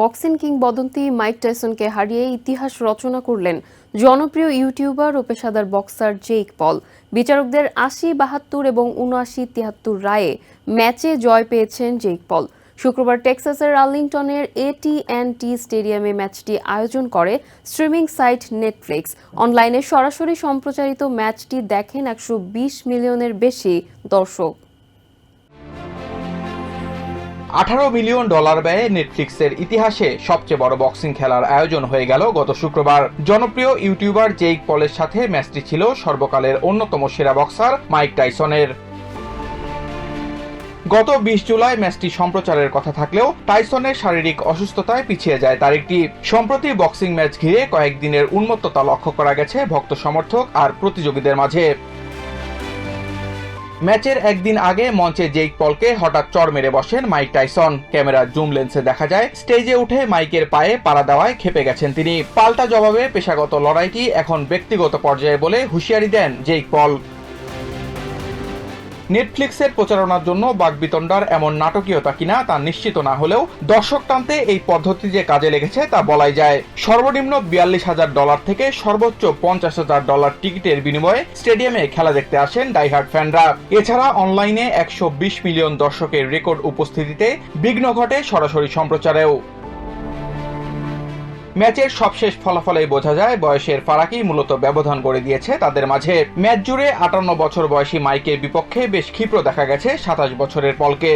Boxing কিংবদন্তি mic টাইসনকে হারিয়ে ইতিহাস রচনা করলেন জনপ্রিয় ইউটিউবার ও পেশাদার বক্সার জেইক পল। বিচারকদের আশি, বাহাত্তর এবং উনআশি, তিয়াত্তর রায়ে ম্যাচে জয় পেয়েছেন জেইক পল। শুক্রবার টেক্সাসের আর্লিংটনের এটিএনটি স্টেডিয়ামে ম্যাচটি আয়োজন করে স্ট্রিমিং সাইট নেটফ্লিক্স। অনলাইনে সরাসরি সম্প্রচারিত ম্যাচটি দেখেন একশো বিশ মিলিয়নের বেশি দর্শক। আঠারো মিলিয়ন ডলার ব্যয়ে নেটফ্লিক্সের ইতিহাসে সবচেয়ে বড় বক্সিং খেলার আয়োজন হয়ে গেল গত শুক্রবার। জনপ্রিয় ইউটিউবার জেইক পলের সাথে ম্যাচটি ছিল সর্বকালের অন্যতম সেরা বক্সার মাইক টাইসনের। গত বিশ জুলাই ম্যাচটি সম্প্রচারের কথা থাকলেও টাইসনের শারীরিক অসুস্থতায় পিছিয়ে যায় তারিখটি সম্প্রতি বক্সিং ম্যাচ ঘিরে কয়েকদিনের উন্মত্ততা লক্ষ্য করা গেছে ভক্ত সমর্থক আর প্রতিযোগীদের মাঝে। ম্যাচের একদিন আগে মঞ্চে জেইক পলকে হঠাৎ চর মেরে বসেন মাইক টাইসন। ক্যামেরার জুম লেন্সে দেখা যায়, স্টেজে উঠে মাইকের পায়ে পাড়া দেওয়ায় খেপে গেছেন তিনি। পাল্টা জবাবে পেশাগত লড়াইটি এখন ব্যক্তিগত পর্যায়ে বলে হুঁশিয়ারি দেন জেইক পল। নেটফ্লিক্সের প্রচারণার জন্য বাগবিতণ্ডার এমন নাটকীয়তা কিনা তা নিশ্চিত না হলেও দর্শক টানতে এই পদ্ধতি যে কাজে লেগেছে তা বলাই যায়। সর্বনিম্ন বিয়াল্লিশ হাজার ডলার থেকে সর্বোচ্চ পঞ্চাশ হাজার ডলার টিকিটের বিনিময়ে স্টেডিয়ামে খেলা দেখতে আসেন ডাইহার্ট ফ্যানরা। এছাড়া অনলাইনে একশো বিশ মিলিয়ন দর্শকের রেকর্ড উপস্থিতিতে বিঘ্ন ঘটে সরাসরি সম্প্রচারেও। ম্যাচের সবশেষ ফলাফলেই বোঝা যায় বয়সের ফারাকি মূলত ব্যবধান করে দিয়েছে তাদের মাঝে। ম্যাচ জুড়ে আটান্ন বছর বয়সী মাইকের বিপক্ষে বেশ ক্ষিপ্র দেখা গেছে সাতাশ বছরের পলকে।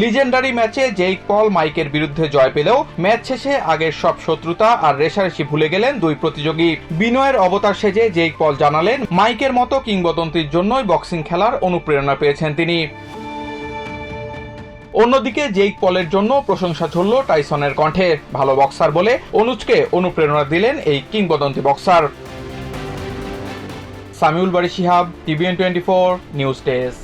লিজেন্ডারি ম্যাচে জেইক পল মাইকের বিরুদ্ধে জয় পেলেও ম্যাচ শেষে আগের সব শত্রুতা আর রেশারেশি ভুলে গেলেন দুই প্রতিযোগী। বিনয়ের অবতার সেজে জেইক পল জানালেন, মাইকের মতো কিংবদন্তির জন্যই বক্সিং খেলার অনুপ্রেরণা পেয়েছেন তিনি। অন্যদিকে জেইক পলের জন্য প্রশংসা ঝরল টাইসনের কণ্ঠে। ভালো বক্সার বলে অনুজকে অনুপ্রেরণা দিলেন এই কিংবদন্তি boxer. Samiul Bari Shihab, TVN twenty four, news desk.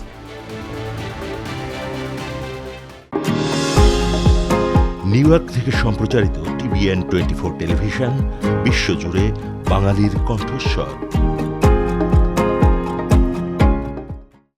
New York সম্প্রচারিত টিভিএন টোয়েন্টি ফোর টেলিভিশন, বিশ্বজুড়ে বাঙালির কণ্ঠস্বর।